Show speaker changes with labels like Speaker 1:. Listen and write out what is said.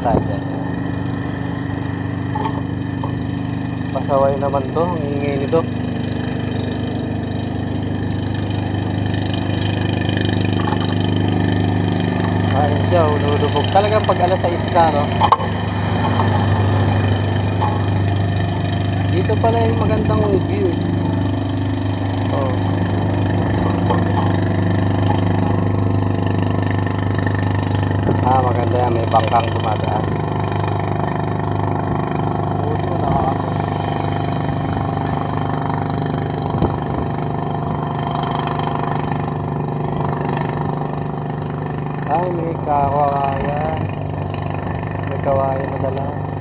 Speaker 1: tayo dyan. Pasaway naman to, ang ingay nito. Ayos siya, ululubog. Talagang pag alas 6 na, no? Dito pala yung magandang view. Maganda yan. May bangkang dumadaan. Ay, may kawayan. May kawayan na dala.